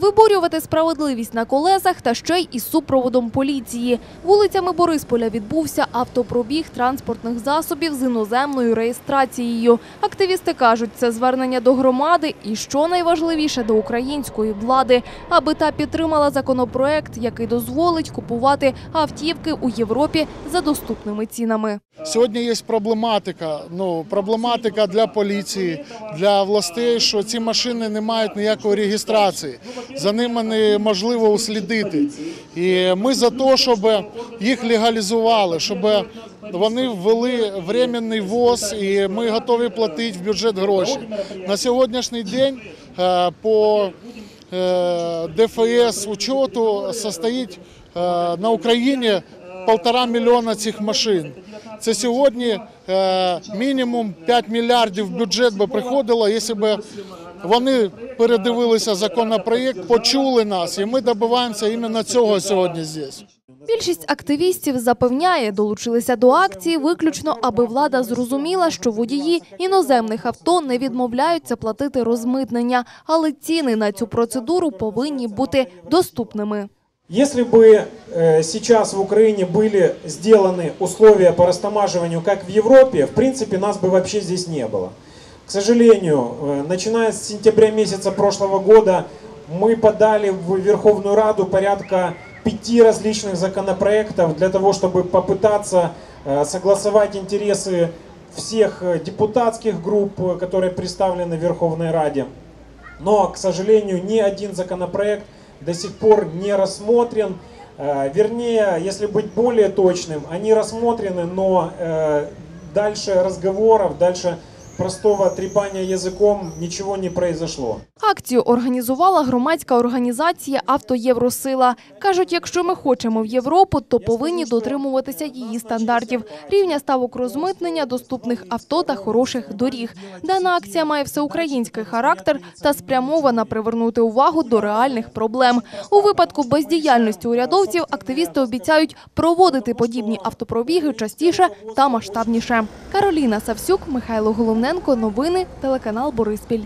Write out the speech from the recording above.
Виборювати справедливість на колесах та ще й із супроводом поліції. Вулицями Борисполя відбувся автопробіг транспортних засобів з іноземною реєстрацією. Активісти кажуть, це звернення до громади і, що найважливіше, до української влади, аби та підтримала законопроект, який дозволить купувати автівки у Європі за доступними цінами. Сьогодні є проблематика. Ну проблематика для поліції, для властей, що ці машини не мають ніякої реєстрації. За ними неможливо услідити. І ми за те, щоб їх легалізували, щоб вони ввели временний ввоз, і ми готові платити в бюджет гроші. На сьогоднішній день е, по е, ДФС учету состоїть е, на Україні полтора мільйона цих машин. Це сьогодні мінімум 5 мільярдів бюджет би приходило, якщо б вони передивилися законопроєкт, почули нас, і ми добиваємося іменно цього сьогодні здесь. Більшість активістів запевняє, долучилися до акції виключно, аби влада зрозуміла, що водії іноземних авто не відмовляються платити розмитнення, але ціни на цю процедуру повинні бути доступними. Если бы э, сейчас в Украине были сделаны условия по растамаживанию, как в Европе, в принципе, нас бы вообще здесь не было. К сожалению, э, начиная с сентября месяца прошлого года, мы подали в Верховную Раду порядка пяти различных законопроектов для того, чтобы попытаться э, согласовать интересы всех э, депутатских групп, которые представлены в Верховной Раде. Но, к сожалению, ни один законопроект до сих пор не рассмотрен. Вернее, если быть более точным, они рассмотрены, но дальше разговоров, дальше простого трепания языком ничего не произошло. Акцію організувала громадська організація «Автоєвросила». Кажуть, якщо ми хочемо в Європу, то повинні дотримуватися її стандартів. Рівня ставок розмитнення, доступних авто та хороших доріг. Дана акція має всеукраїнський характер та спрямована привернути увагу до реальних проблем. У випадку бездіяльності урядовців активісти обіцяють проводити подібні автопробіги частіше та масштабніше. Кароліна Савсюк, Михайло Головненко. Новини телеканал Бориспіль.